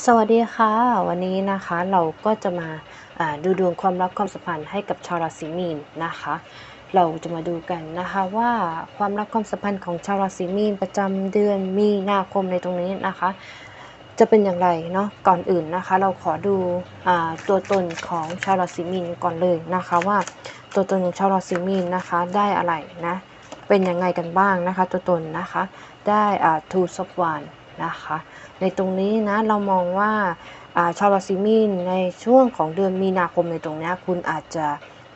สวัสดีค่ะ วันนี้นะคะเราก็จะมาาดูดวงความรักความสัมพันธ์ให้กับชาวราศีมีนนะคะ เราจะมาดูกันนะคะว่าความรักความสัมพันธ์ของชาวราศีมีนประจำเดือนมีนาคมในตรงนี้นะคะ จะเป็นอย่างไรเนาะก่อนอื่นนะคะ เราขอดูอ่าตัวตนของชาวราศีมีนก่อนเลยนะคะว่าตัวตนของชาวราศีมีนนะคะได้อะไรนะเป็นยังไงกันบ้างนะคะ ตัวตนนะคะได้อ่า two of one นะคะ ในตรงนี้นะเรามองว่าอชาวราศีมีนในช่วงของเดือนมีนาคมในตรงนี้คุณอาจจะ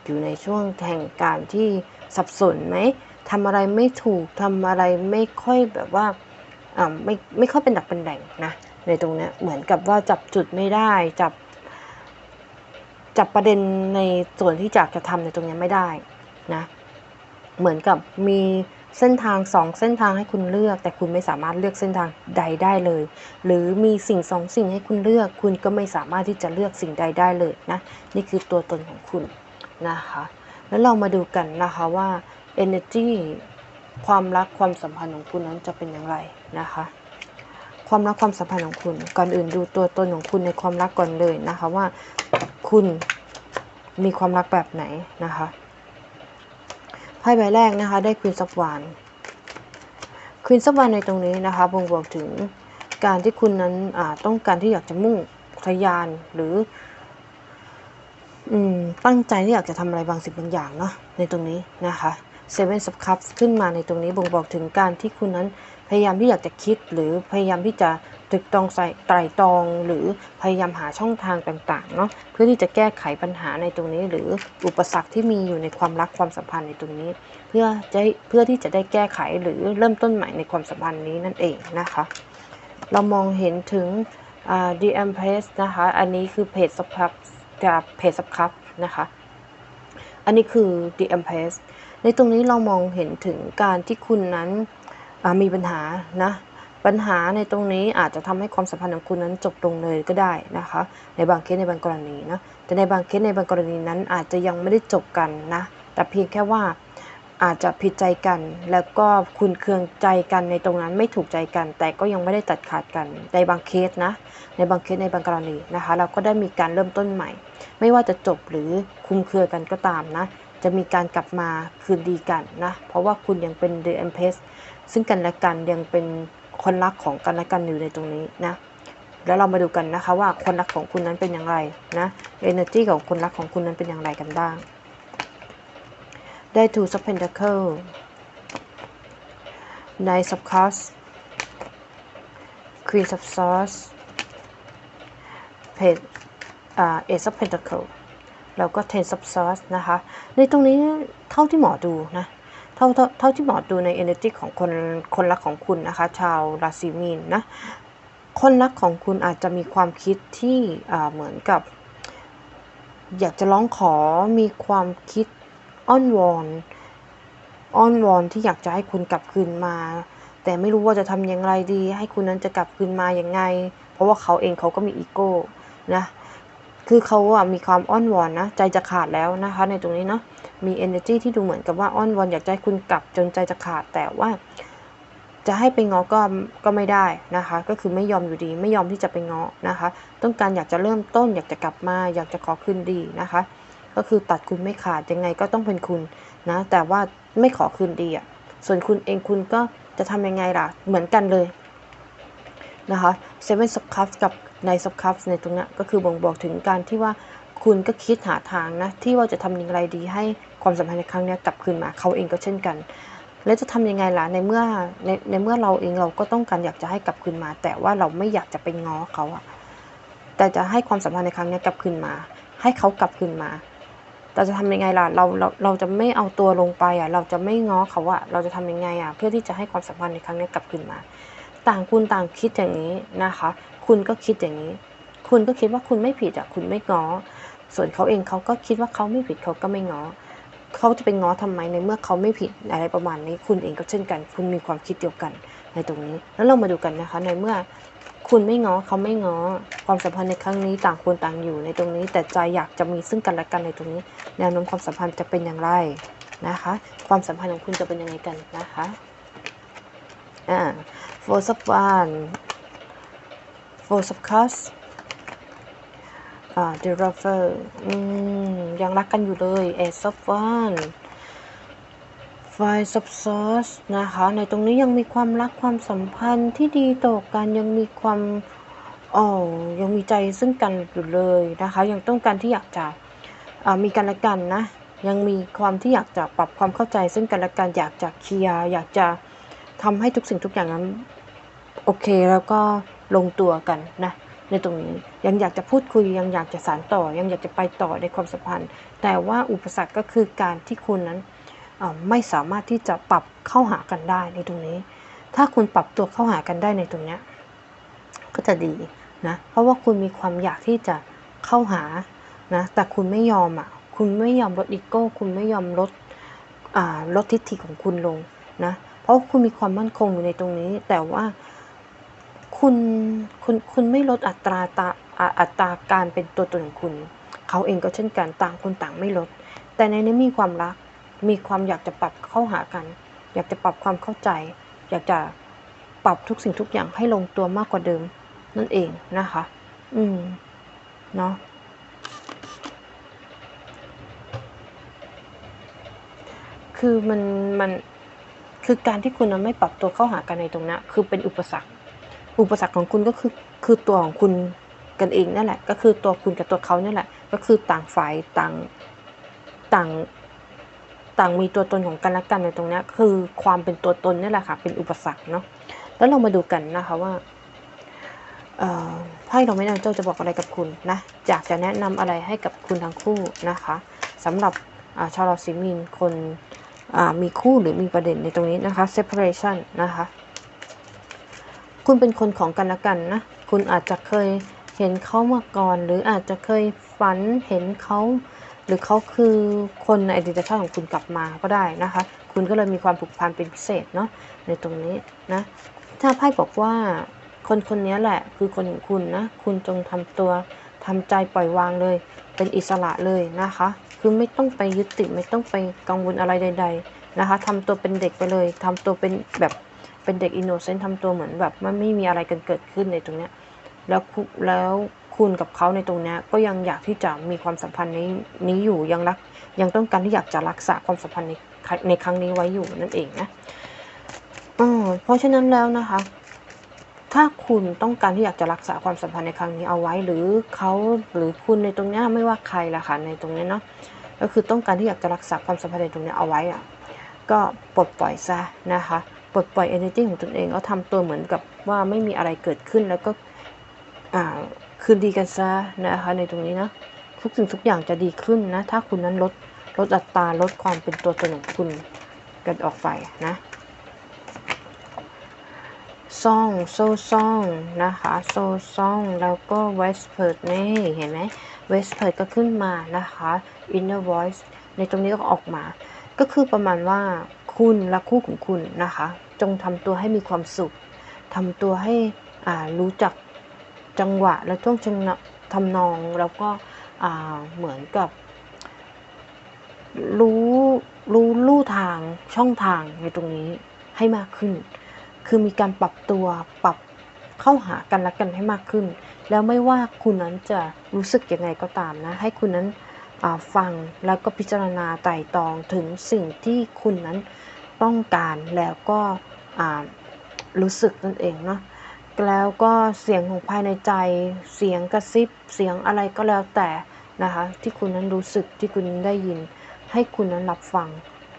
อยู่ในช่วงแห่งการที่สับสนไหมทำอะไรไม่ถูกทำอะไรไม่ค่อยแบบว่าไม่ไม่ค่อยเป็นหลักเป็นแหล่งนะในตรงนี้เหมือนกับว่าจับจุดไม่ได้จับจับประเด็นในส่วนที่อยากจะทำในตรงนี้ไม่ได้นะเหมือนกับมี เส้นทางสองเส้นทางให้คุณเลือก แต่คุณไม่สามารถเลือกเส้นทางใดได้เลย หรือมีสิ่งสองสิ่งให้คุณเลือก คุณก็ไม่สามารถที่จะเลือกสิ่งใดได้เลยนะนี่คือตัวตนของคุณนะคะ แล้วเรามาดูกันนะคะว่า energy ความรักความสัมพันธ์ของคุณนั้นจะเป็นอย่างไรนะคะ ความรักความสัมพันธ์ของคุณ ก่อนอื่นดูตัวตนของคุณในความรักก่อนเลยนะคะว่าคุณมีความรักแบบไหนนะคะ พ่ใบแรกนะคะได้ควีนซับวานควีนซับวานในตรงนี้นะคะบ่งบอกถึงการที่คุณนั้นต้องการที่อยากจะมุ่งทะยานหรือตั้งใจที่อยากจะทำอะไรบางสิ่งบางอย่างเนาะในตรงนี้นะคะเซเว่นซับคัพขึ้นมาในตรงนี้บ่งบอกถึงการที่คุณนั้น พยายามที่อยากจะคิดหรือพยายามที่จะตึกตองใส่ไตรตรอง หรือพยายามหาช่องทางต่างๆเนาะเพื่อที่จะแก้ไขปัญหาในตรงนี้ หรืออุปสรรคที่มีอยู่ในความรักความสัมพันธ์ในตรงนี้ เพื่อจะเพื่อที่จะได้แก้ไขหรือเริ่มต้นใหม่ในความสัมพันธ์นี้นั่นเองนะคะ เรามองเห็นถึง The Empress นะคะ อันนี้คือเพจสับคับจากเพจสับคับนะคะ อันนี้คือ The Empress ในตรงนี้เรามองเห็นถึงการที่คุณนั้น มีปัญหานะปัญหาในตรงนี้อาจจะทำให้ความสัมพันธ์ของคุณนั้นจบลงเลยก็ได้นะคะ ในบางเคสในบางกรณีนะแต่ในบางเคสในบางกรณีนั้นอาจจะยังไม่ได้จบกันนะแต่เพียงแค่ว่าอาจจะผิดใจกัน แล้วก็คุณเคืองใจกันในตรงนั้นไม่ถูกใจกัน แต่ก็ยังไม่ได้ตัดขาดกันในบางเคสนะ ในบางเคสในบางกรณีนะคะ เราก็ได้มีการเริ่มต้นใหม่ ไม่ว่าจะจบหรือคุมเครือกันก็ตามนะ จะมีการกลับมาคืนดีกันนะ เพราะว่าคุณยังเป็นเดอะเอ็มเพสซึ่งกันและกันยังเป็นคนรักของกันและกันอยู่ในตรงนี้นะ แล้วเรามาดูกันนะคะว่าคนรักของคุณนั้นเป็นอย่างไรนะ energy ของคนรักของคุณนั้นเป็นอย่างไรกันบ้าง ได้ two of pentacle nine of cups queen of swords page อ่า ace of pentacle แล้วก็ ten of swords นะคะ ในตรงนี้เท่าที่หมอดูนะ เท่าเท่าที่หมอดูใน energy ของคนคนรักของคุณนะคะ ชาวราศีมีนนะ คนรักของคุณอาจจะมีความคิดที่เหมือนกับ อยากจะร้องขอมีความคิดอ้อนวอนอ้อนวอนที่อยากจะให้คุณกลับคืนมา แต่ไม่รู้ว่าจะทำอย่างไรดี ให้คุณนั้นจะกลับคืนมาอย่างไง เพราะว่าเขาเองเขาก็มีอีโก้นะ คือเขาอะมีความอ้อนวอนนะ ใจจะขาดแล้วนะคะ ในตรงนี้เนาะมี energy ที่ดูเหมือนกับว่าอ้อนวอนอยากให้คุณกลับจนใจจะขาดแต่ว่า จะให้ไปง้อก็ก็ไม่ได้นะคะ ก็คือไม่ยอมอยู่ดี ไม่ยอมที่จะไปง้อนะคะ ต้องการอยากจะเริ่มต้น อยากจะกลับมา อยากจะขอคืนดีนะคะ ก็คือตัดคุณไม่ขาดยังไงก็ต้องเป็นคุณนะ แต่ว่าไม่ขอคืนดีอะส่วนคุณเองคุณก็จะทำยังไงล่ะ เหมือนกันเลย นะคะ seven of cups กับ nine of cups ในตรงนี้ก็คือบ่งบอกถึงการที่ว่าคุณก็คิดหาทางนะที่ว่าจะทำอย่างไรดีให้ความสัมพันธ์ในครั้งนี้กลับคืนมาเขาเองก็เช่นกัน แล้วจะทำยังไงล่ะในเมื่อในในเมื่อเราเองเราก็ต้องการอยากจะให้กลับคืนมา แต่ว่าเราไม่อยากจะไปง้อเขาอะแต่จะให้ความสัมพันธ์ในครั้งนี้กลับคืนมา ให้เขากลับคืนมาเราจะทำยังไงล่ะเราเราเราจะไม่เอาตัวลงไปอะเราจะไม่ง้อเขาอะเราจะทำยังไงอะเพื่อที่จะให้ความสัมพันธ์ในครั้งนี้กลับคืนมา ต่างคุณต่างคิดอย่างนี้นะคะ คุณก็คิดอย่างนี้ คุณก็คิดว่าคุณไม่ผิดอะคุณไม่ง้อ ส่วนเขาเองเขาก็คิดว่าเขาไม่ผิดเขาก็ไม่ง้อเขาจะเป็นง้อทำไมในเมื่อเขาไม่ผิดอะไรประมาณนี้ คุณเองก็เช่นกัน คุณมีความคิดเดียวกันในตรงนี้ แล้วเรามาดูกันนะคะ ในเมื่อคุณไม่ง้อเขาไม่ง้อ ความสัมพันธ์ในครั้งนี้ต่างคนต่างอยู่ในตรงนี้ แต่ใจอยากจะมีซึ่งกันและกันในตรงนี้ แนวโน้มความสัมพันธ์จะเป็นอย่างไรนะคะ ความสัมพันธ์ของคุณจะเป็นยังไงกันนะคะอ่า four of one four of cups อ่า the lover อืมยังรักกันอยู่เลย ace of one five of swords นะคะ ในตรงนี้ยังมีความรักความสัมพันธ์ที่ดีต่อกันยังมีความอ๋อยังมีใจซึ่งกันอยู่เลยนะคะ ยังต้องการที่อยากจะอ่ามีกันและกันนะ ยังมีความที่อยากจะปรับความเข้าใจซึ่งกันและกันอยากจะเคลียร์อยากจะทำให้ทุกสิ่งทุกอย่างนั้น โอเคแล้วก็ลงตัวกันนะในตรงนี้ยังอยากจะพูดคุยยังอยากจะสานต่อ ยังอยากจะไปต่อในความสัมพันธ์ แต่ว่าอุปสรรคก็คือการที่คุณนั้นไม่สามารถที่จะปรับเข้าหากันได้ในตรงนี้ ถ้าคุณปรับตัวเข้าหากันได้ในตรงนี้ก็จะดีนะเพราะว่าคุณมีความอยากที่จะเข้าหานะแต่คุณไม่ยอมอะคุณไม่ยอมลดอีโก้ คุณไม่ยอมลดลดทิฐิของคุณลงนะเพราะคุณมีความมั่นคงอยู่ในตรงนี้ แต่ว่า คุณคุณคุณไม่ลดอัตราตาอัตราการเป็นตัวตนของคุณ เขาเองก็เช่นกันต่างคนต่างไม่ลด แต่ในนี้มีความรัก มีความอยากจะปรับเข้าหากัน อยากจะปรับความเข้าใจ อยากจะปรับทุกสิ่งทุกอย่างให้ลงตัวมากกว่าเดิม นั่นเองนะคะ อืมเนาะคือมันมันคือการที่คุณไม่ปรับตัวเข้าหากันในตรงนี้ยคือเป็นอุปสรรค อุปสรรคของคุณก็คือคือตัวของคุณกันเองนั่นแหละ ก็คือตัวคุณกับตัวเขาเนี่ยแหละ ก็คือต่างฝ่ายต่างต่างต่างมีตัวตนของกันและกันในตรงนี้คือความเป็นตัวตนนี่แหละค่ะ เป็นอุปสรรคเนาะแล้วเรามาดูกันนะคะว่าเอ่อไพ่เราไม่นางเจ้าจะบอกอะไรกับคุณนะอยากจะแนะนำอะไรให้กับคุณทั้งคู่นะคะสำหรับชาวราศีมีนคนมีคู่หรือมีประเด็นในตรงนี้นะคะ separation นะคะ คุณเป็นคนของกันและกันนะ คุณอาจจะเคยเห็นเขามาก่อน หรืออาจจะเคยฝันเห็นเขาหรือเขาคือคนในอดีตชาติของคุณกลับมาก็ได้นะคะ คุณก็เลยมีความผูกพันเป็นพิเศษเนาะในตรงนี้นะถ้าไพ่บอกว่าคนคนนี้แหละคือคนของคุณนะ คุณจงทำตัวทำใจปล่อยวางเลย เป็นอิสระเลยนะคะ คือไม่ต้องไปยึดติดไม่ต้องไปกังวลอะไรใด ๆนะคะทำตัวเป็นเด็กไปเลยทำตัวเป็นแบบ เป็นเด็กอินโนเซนต์ทำตัวเหมือนแบบมันไม่มีอะไรกันเกิดขึ้นในตรงเนี้ยแล้วแล้วคุณกับเขาในตรงนี้ก็ยังอยากที่จะมีความสัมพันธ์นี้นี้อยู่ยังรักยังต้องการที่อยากจะรักษาความสัมพันธ์ในในครั้งนี้ไว้อยู่นั่นเองนะอเพราะฉะนั้นแล้วนะคะ ถ้าคุณต้องการที่อยากจะรักษาความสัมพันธ์ในครั้งนี้เอาไว้ หรือเขาหรือคุณในตรงนี้ไม่ว่าใครละค่ะในตรงนี้เนาะก็คือต้องการที่อยากจะรักษาความสัมพันธ์ในตรงนี้เอาไว้อะก็ปลดปล่อยซะนะคะ ลดปล่อย energy ของตนเองแล้วทำตัวเหมือนกับว่าไม่มีอะไรเกิดขึ้นแล้วก็คืนดีกันซะนะคะในตรงนี้นะทุกสิ่งทุกอย่างจะดีขึ้นนะ ถ้าคุณนั้นลดลดอัตราลดความเป็นตัวตนของคุณกันออกไปนะซ่องโซซ่องนะคะโซซ่องแล้วก็เวสเพิร์ดนี่เห็นไหมเวสเพิร์ดก็ขึ้นมานะคะ inner voice ในตรงนี้ก็ออกมา ก็คือประมาณว่าคุณและคู่ของคุณนะคะ จงทำตัวให้มีความสุขทำตัวให้รู้จักจังหวะและช่วงจังทำนองแล้วก็เหมือนกับรู้รู้ลู่ทางช่องทางในตรงนี้ให้มากขึ้น คือมีการปรับตัวปรับเข้าหากันและกันให้มากขึ้น แล้วไม่ว่าคุณนั้นจะรู้สึกยังไงก็ตามนะ ให้คุณนั้นฟังแล้วก็พิจารณาไต่ตองถึงสิ่งที่คุณนั้นต้องการแล้วก็ รู้สึกนั่นเองเนาะแล้วก็เสียงของภายในใจ เสียงกระซิบ เสียงอะไรก็แล้วแต่นะคะ ที่คุณนั้นรู้สึกที่คุณได้ยิน ให้คุณนั้นรับฟัง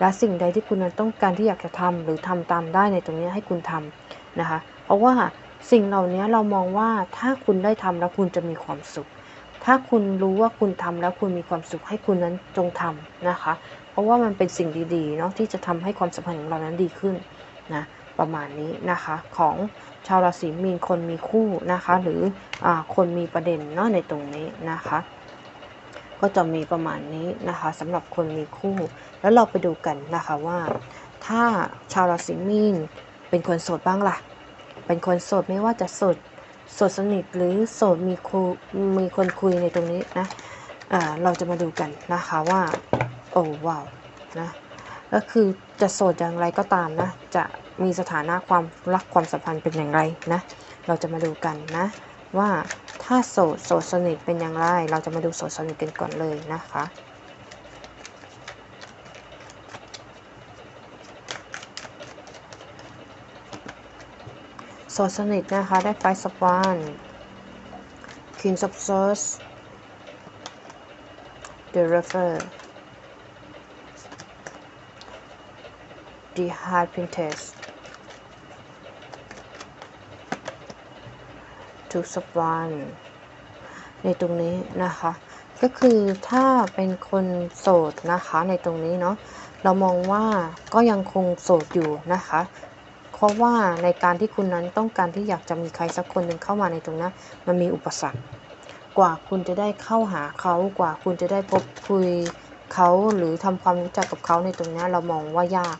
และสิ่งใดที่คุณนั้นต้องการที่อยากจะทำหรือทำตามได้ในตรงนี้ให้คุณทำนะคะ เพราะว่าสิ่งเหล่านี้เรามองว่าถ้าคุณได้ทำแล้วคุณจะมีความสุข ถ้าคุณรู้ว่าคุณทำแล้วคุณมีความสุขให้คุณนั้นจงทำนะคะ เพราะว่ามันเป็นสิ่งดีๆเนาะที่จะทำให้ความสัมพันธ์ของเรานั้นดีขึ้นนะ ประมาณนี้นะคะของชาวราศีมีนคนมีคู่นะคะหรืออคนมีประเด็นเนาะในตรงนี้นะคะก็จะมีประมาณนี้นะคะสำหรับคนมีคู่ แล้วเราไปดูกันนะคะว่าถ้าชาวราศีมีนเป็นคนโสดบ้างล่ะ เป็นคนโสดไม่ว่าจะโสดโสดสนิทหรือโสดมีคูมีคนคุยในตรงนี้นะอ่าเราจะมาดูกันนะคะว่าโอ้ว้าวนะก็คือจะโสดอย่างไรก็ตามนะจะ มีสถานะความรักความสัมพันธ์เป็นอย่างไรนะ เราจะมาดูกันนะ ว่าถ้าโสดโสดสนิทเป็นอย่างไร เราจะมาดูโสดสนิทกันก่อนเลยนะคะโสดสนิทนะคะได้ไฟสปาน Queen of Swords The River The High Princess Two of Wands ในตรงนี้นะคะ ก็คือถ้าเป็นคนโสดนะคะในตรงนี้เนาะเรามองว่าก็ยังคงโสดอยู่นะคะ เพราะว่าในการที่คุณนั้นต้องการที่อยากจะมีใครสักคนหนึ่งเข้ามาในตรงนั้นมันมีอุปสรรค กว่าคุณจะได้เข้าหาเขากว่าคุณจะได้พบคุยเขาหรือทำความรู้จักกับเขาในตรงนี้เรามองว่ายาก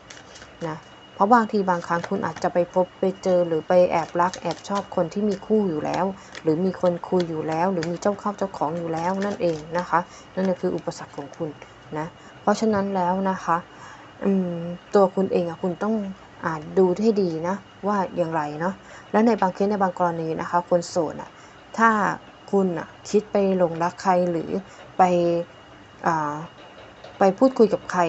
นะ เพราะบางทีบางครั้งคุณอาจจะไปพบไปเจอหรือไปแอบรักแอบชอบคนที่มีคู่อยู่แล้ว หรือมีคนคุยอยู่แล้ว หรือมีเจ้าเข้าเจ้าของอยู่แล้วนั่นเองนะคะ นั่นคืออุปสรรคของคุณนะเพราะฉะนั้นแล้วนะคะตัวคุณเองอะคุณต้องอาจดูให้ดีนะว่าอย่างไรเนาะและในบางเคสในบางกรณีนะคะ คนโสดอะถ้าคุณอะคิดไปหลงรักใครหรือไปอ่าไปพูดคุยกับใคร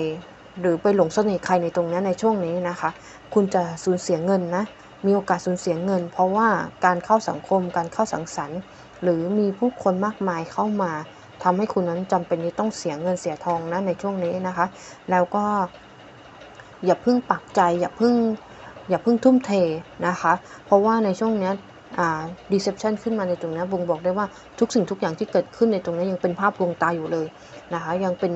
หรือไปหลงเสน่ห์ใครในตรงนี้ในช่วงนี้นะคะ คุณจะสูญเสียเงินนะ มีโอกาสสูญเสียเงิน เพราะว่าการเข้าสังคม การเข้าสังสรรค์ หรือมีผู้คนมากมายเข้ามาทำให้คุณนั้นจำเป็นที่ต้องเสียเงินเสียทองนะในช่วงนี้นะคะ แล้วก็ อย่าเพิ่งปักใจ อย่าเพิ่งอย่าเพิ่งทุ่มเทนะคะ เพราะว่าในช่วงนี้ยอ่า deception ขึ้นมาในตรงนี้บ่งบอกได้ว่าทุกสิ่งทุกอย่างที่เกิดขึ้นในตรงนี้ยังเป็นภาพลวงตาอยู่เลยนะคะ ยังเป็น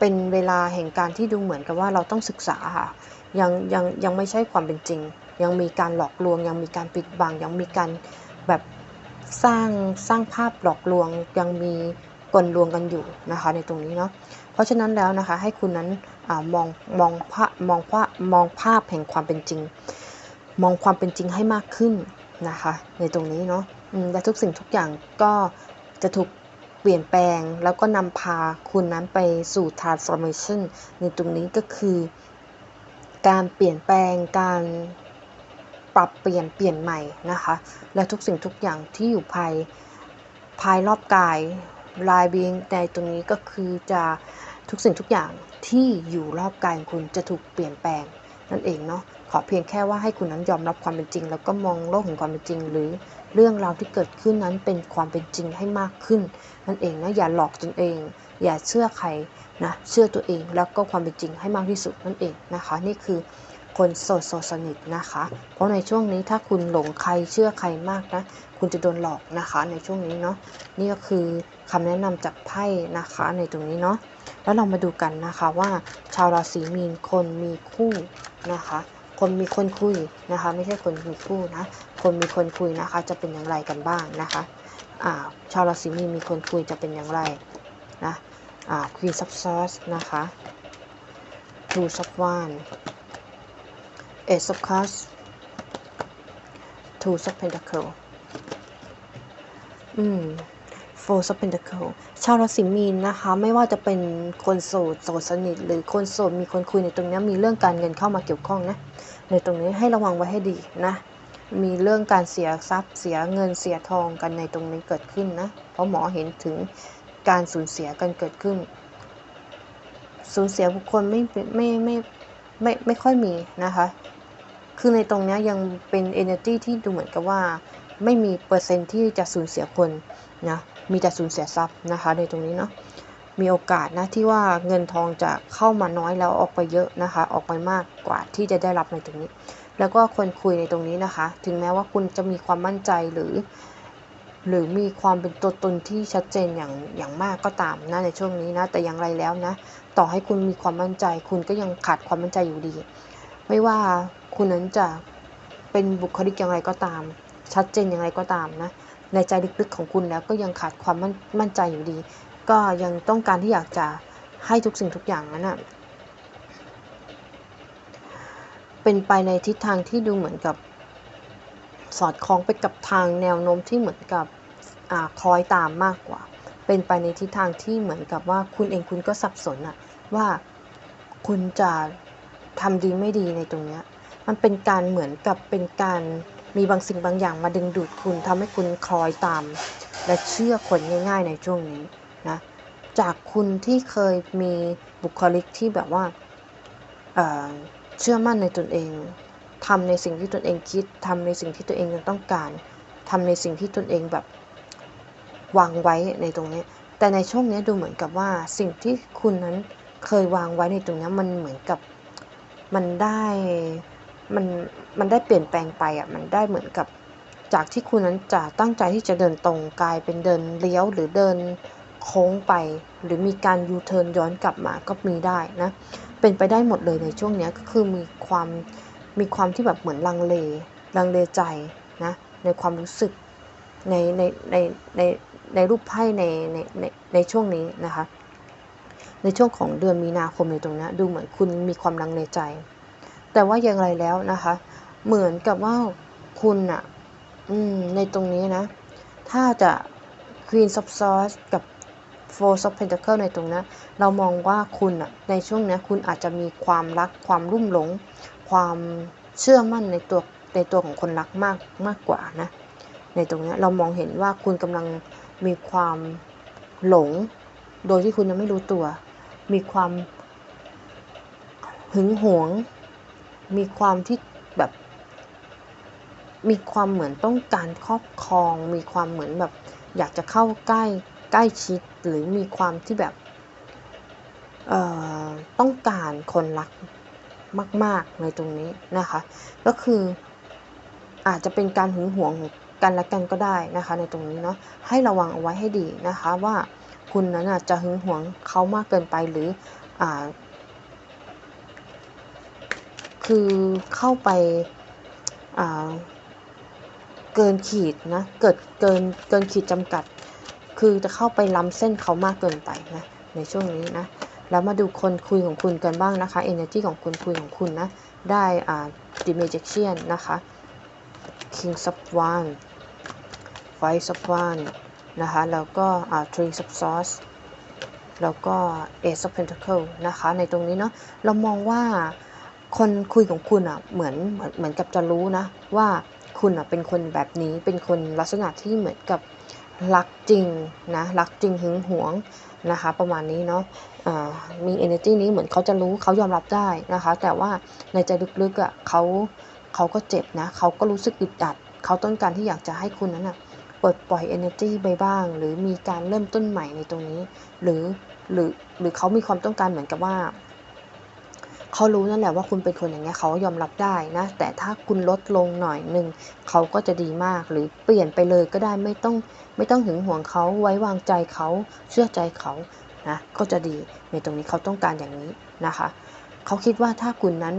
เป็นเวลาแห่งการที่ดูเหมือนกับว่าเราต้องศึกษาค่ะยังยังยังไม่ใช่ความเป็นจริง ยังมีการหลอกลวง ยังมีการปิดบัง ยังมีการแบบสร้างสร้างภาพหลอกลวง ยังมีกลลวงกันอยู่นะคะในตรงนี้เนาะเพราะฉะนั้นแล้วนะคะให้คุณนั้นอมองมองภาพมองภาพมองภาพแห่งความเป็นจริง มองความเป็นจริงให้มากขึ้นนะคะ ในตรงนี้เนาะและทุกสิ่งทุกอย่างก็จะถูก เปลี่ยนแปลงแล้วก็นำพาคุณนั้นไปสู่ transformation ในตรงนี้ก็คือ การเปลี่ยนแปลงการปรับเปลี่ยนเปลี่ยนใหม่นะคะ และทุกสิ่งทุกอย่างที่อยู่ภายภายรอบกายลายเบียงในตรงนี้ก็คือจะทุกสิ่งทุกอย่างที่อยู่รอบกายของคุณจะถูกเปลี่ยนแปลงนั่นเองเนาะขอเพียงแค่ว่าให้คุณนั้นยอมรับความเป็นจริง แล้วก็มองโลกแห่งความเป็นจริงหรือ เรื่องราวที่เกิดขึ้นนั้นเป็นความเป็นจริงให้มากขึ้นนั่นเองนะอย่าหลอกตนเอง อย่าเชื่อใครนะเชื่อตัวเองแล้วก็ความเป็นจริงให้มากที่สุดนั่นเองนะคะ นี่คือคนโสดโสดสนิทนะคะ เพราะในช่วงนี้ถ้าคุณหลงใครเชื่อใครมากนะ คุณจะโดนหลอกนะคะในช่วงนี้เนาะนี่ก็คือคำแนะนำจากไพ่นะคะในตรงนี้เนาะแล้วเรามาดูกันนะคะว่าชาวราศีมีนคนมีคู่นะคะ คนมีคนคุยนะคะ ไม่ใช่คนมีคู่นะ คนมีคนคุยนะคะ จะเป็นอย่างไรกันบ้างนะคะอ่าชาวราศีมีนมีคนคุยจะเป็นอย่างไรนะอ่า Queen of Swords นะคะ Two of Wands Ace of Cups Two of Pentacles อืม Four of Pentacles ชาวราศีมีนนะคะ ไม่ว่าจะเป็นคนโสดโสดสนิท หรือคนโสดมีคนคุยในตรงนี้มีเรื่องการเงินเข้ามาเกี่ยวข้องนะ ในตรงนี้ให้ระวังไว้ให้ดีนะ มีเรื่องการเสียทรัพย์เสียเงินเสียทองกันในตรงนี้เกิดขึ้นนะ เพราะหมอเห็นถึงการสูญเสียกันเกิดขึ้น สูญเสียบุคคลไม่ไม่ไม่ไม่ไม่ค่อยมีนะคะ คือในตรงนี้ยังเป็น energy ที่ดูเหมือนกับว่า ไม่มีเปอร์เซ็นต์ที่จะสูญเสียคนนะมีแต่สูญเสียทรัพย์นะคะในตรงนี้เนาะมีโอกาสนะที่ว่าเงินทองจะเข้ามาน้อยแล้วออกไปเยอะนะคะ ออกไปมากกว่าที่จะได้รับในตรงนี้ แล้วก็คนคุยในตรงนี้นะคะ ถึงแม้ว่าคุณจะมีความมั่นใจหรือ หรือมีความเป็นตัวตนที่ชัดเจนอย่างอย่างมากก็ตามนะในช่วงนี้นะ แต่อย่างไรแล้วนะ ต่อให้คุณมีความมั่นใจ คุณก็ยังขาดความมั่นใจอยู่ดี ไม่ว่าคุณนั้นจะเป็นบุคลิกอย่างไรก็ตาม ชัดเจนอย่างไรก็ตามนะ ในใจลึกๆของคุณแล้วก็ยังขาดความมั่นมั่นใจอยู่ดี ก็ยังต้องการที่อยากจะให้ทุกสิ่งทุกอย่างนั้นนะเป็นไปในทิศทางที่ดูเหมือนกับ สอดคล้องไปกับทางแนวโน้มที่เหมือนกับอคล้อยตามมากกว่า เป็นไปในทิศทางที่เหมือนกับว่าคุณเองคุณก็สับสนอะว่าคุณจะทำดีไม่ดีในตรงเนี้ย มันเป็นการเหมือนกับเป็นการ มีบางสิ่งบางอย่างมาดึงดูดคุณทำให้คุณคล้อยตาม และเชื่อคนง่ายๆในช่วงนี้นะจากคุณที่เคยมีบุคลิกที่แบบว่าเเชื่อมั่นในตนเองทำในสิ่งที่ตนเองคิดทำในสิ่งที่ตัวเองต้องการทำในสิ่งที่ตนเองแบบวางไว้ในตรงนี้ แต่ในช่วงนี้ดูเหมือนกับว่าสิ่งที่คุณนั้นเคยวางไว้ในตรงนี้มันเหมือนกับมันได้ มันมันได้เปลี่ยนแปลงไปอะมันได้เหมือนกับจากที่คุณนั้นจะตั้งใจที่จะเดินตรงกลายเป็นเดินเลี้ยวหรือเดินโค้งไป หรือมีการยูเทิร์นย้อนกลับมาก็มีได้นะเป็นไปได้หมดเลยในช่วงนี้ก็คือมีความมีความที่แบบเหมือนลังเลลังเลใจนะในความรู้สึกในในในในในรูปไพ่ในในในในช่วงนี้นะคะ ในช่วงของเดือนมีนาคมในตรงนี้ดูเหมือนคุณมีความลังเลใจ แต่ว่าอย่างไรแล้วนะคะ เหมือนกับว่าคุณอะในตรงนี้นะ ถ้าจะ Queen of Swords กับ Four of Pentacles ในตรงนี้เรามองว่าคุณอะในช่วงนี้คุณอาจจะมีความรักความรุ่มหลง ความเชื่อมั่นในตัวในตัวของคนรักมากมากกว่านะ ในตรงนี้เรามองเห็นว่าคุณกำลังมีความหลง โดยที่คุณยังไม่รู้ตัว มีความหึงหวง มีความที่แบบ มีความเหมือนต้องการครอบครอง มีความเหมือนแบบ อยากจะเข้าใกล้ใกล้ชิดหรือมีความที่แบบต้องการคนรักมาก ๆ ในตรงนี้นะคะ ก็คืออาจจะเป็นการหึงหวงกันและกันก็ได้นะคะ ในตรงนี้เนาะให้ระวังเอาไว้ให้ดีนะคะว่าคุณนั้นจะหึงหวงเขามากเกินไปหรืออ คือเข้าไปเกินขีดนะ เกิดเกินเกินขีดจำกัด คือจะเข้าไปล้ำเส้นเขามากเกินไปนะในช่วงนี้นะ แล้วมาดูคนคุยของคุณกันบ้างนะคะ energy ของคนคุยของคุณนะ ได้อ่า the magician นะคะ king of one five of one นะคะ แล้วก็อ่า three of swords แล้วก็ ace of pentacle นะคะ ในตรงนี้เนาะ เรามองว่า คนคุยของคุณอะเหมือนเหมือนเหมือนกับจะรู้นะ ว่าคุณอะเป็นคนแบบนี้เป็นคนลักษณะที่เหมือนกับรักจริงนะรักจริงหึงหวงนะคะ ประมาณนี้เนาะมี energy นี้เหมือนเขาจะรู้เขายอมรับได้นะคะ แต่ว่าในใจลึกๆอะเขาเขาก็เจ็บนะเขาก็รู้สึกอึดอัดเขาต้องการที่อยากจะให้คุณนั้นอะปลดปล่อย energy ไปบ้าง หรือมีการเริ่มต้นใหม่ในตรงนี้ หรือหรือหรือเขามีความต้องการเหมือนกับว่า เขารู้นั่นแหละว่าคุณเป็นคนอย่างเงี้ยเขายอมรับได้นะ แต่ถ้าคุณลดลงหน่อยหนึ่งเขาก็จะดีมากหรือเปลี่ยนไปเลยก็ได้ไม่ต้องไม่ต้องหึงหวงเขาไว้วางใจเขาเชื่อใจเขานะก็จะดีในตรงนี้เขาต้องการอย่างนี้นะคะ เขาคิดว่าถ้าคุณนั้น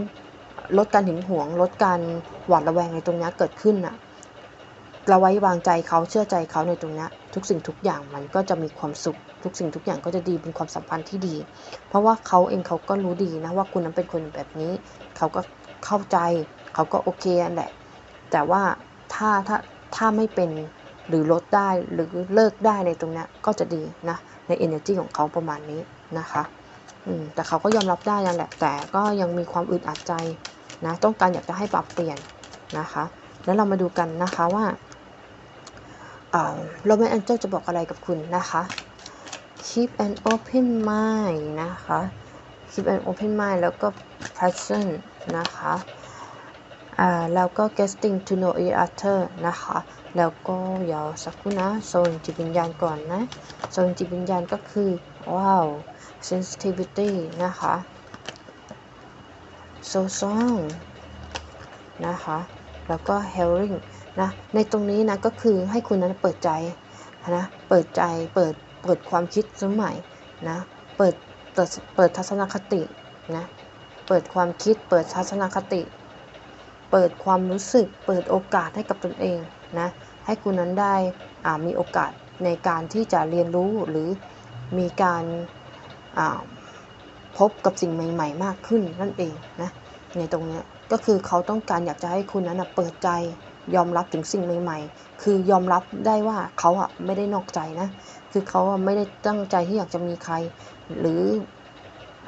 ลดการหึงหวง ลดการหวาดระแวงในตรงนี้เกิดขึ้นนะเราไว้วางใจเขาเชื่อใจเขาในตรงนี้ทุกสิ่งทุกอย่างมันก็จะมีความสุข ทุกสิ่งทุกอย่างก็จะดีเป็นความสัมพันธ์ที่ดี เพราะว่าเขาเองเขาก็รู้ดีนะว่าคุณนั้นเป็นคนแบบนี้ เขาก็เข้าใจ เขาก็โอเคนั่นแหละ แต่ว่าถ้าถ้าถ้าไม่เป็นหรือลดได้หรือเลิกได้ในตรงนี้ก็จะดีนะใน energy ของเขาประมาณนี้นะคะอืมแต่เขาก็ยอมรับได้นั่นแหละ แต่ก็ยังมีความอึดอัดใจนะต้องการอยากจะให้ปรับเปลี่ยนนะคะ แล้วเรามาดูกันนะคะว่าโรแมนแอนเจลจะบอกอะไรกับคุณนะคะ keep an open mind นะคะ keep an open mind แล้วก็ passion นะคะแล้วก็ getting to know each other นะคะ แล้วก็เดี๋ยวสักครู่นะโซนจิตวิญญาณก่อนนะโซนจิตวิญญาณก็คือ ว้าว sensitivity นะคะ so strong นะคะ แล้วก็ hearing นะ ในตรงนี้นะก็คือให้คุณนั้นเปิดใจนะ เปิดใจ เปิด เปิดความคิดสมัยนะ เปิดเปิดเปิดทัศนคตินะ เปิดความคิด เปิดทัศนคติ เปิดความรู้สึก เปิดโอกาสให้กับตนเองนะ ให้คุณนั้นได้มีโอกาสในการที่จะเรียนรู้หรือมีการพบกับสิ่งใหม่ ๆ มากขึ้นนั่นเองนะ ในตรงนี้ก็คือเขาต้องการอยากจะให้คุณนั้นเปิดใจ ยอมรับถึงสิ่งใหม่ ๆ คือยอมรับได้ว่าเขาอะไม่ได้นอกใจนะ คือเขาไม่ได้ตั้งใจที่อยากจะมีใคร หรือ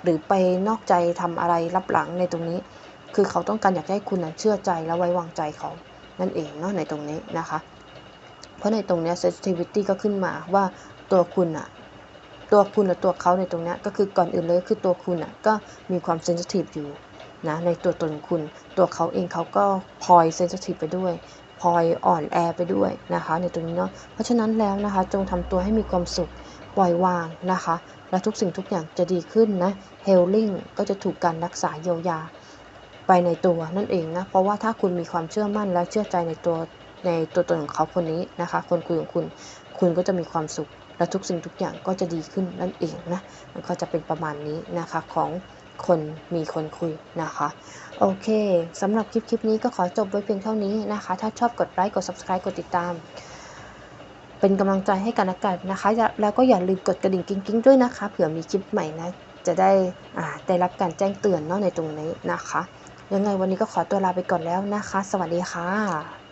หรือไปนอกใจทำอะไรรับหลังในตรงนี้ คือเขาต้องการอยากให้คุณนะเชื่อใจและไว้วางใจเขา นั่นเองเนาะในตรงนี้นะคะ เพราะในตรงนี้ sensitivity ก็ขึ้นมาว่าตัวคุณอะตัวคุณและตัวเขาในตรงนี้ก็คือก่อนอื่นเลยคือตัวคุณอะก็มีความ sensitive อยู่ นะในตัวตนของคุณ ตัวเขาเองเขาก็พลอย sensitive ไปด้วยพลอยอ่อนแอไปด้วยนะคะ ในตรงนี้เนาะเพราะฉะนั้นแล้วนะคะ จงทำตัวให้มีความสุขปล่อยวางนะคะ และทุกสิ่งทุกอย่างจะดีขึ้นนะ healing ก็จะถูกการรักษาเยียวยาไปในตัวนั่นเองนะ เพราะว่าถ้าคุณมีความเชื่อมั่นและเชื่อใจในตัวในตัวตนของเขาคนนี้นะคะ คนคุยของคุณ คุณก็จะมีความสุข และทุกสิ่งทุกอย่างก็จะดีขึ้นนั่นเองนะ มันก็จะเป็นประมาณนี้นะคะของ คนมีคนคุยนะคะ โอเคสำหรับคลิปคลิปนี้ก็ขอจบไว้เพียงเท่านี้นะคะ ถ้าชอบกดไลค์กด subscribe กดติดตาม เป็นกำลังใจให้กันและกันนะคะ แล้วก็อย่าลืมกดกระดิ่งกิ๊งๆด้วยนะคะเผื่อมีคลิปใหม่นะ จะได้ได้รับการแจ้งเตือนเนาะในตรงนี้นะคะ ยังไงวันนี้ก็ขอตัวลาไปก่อนแล้วนะคะ สวัสดีค่ะ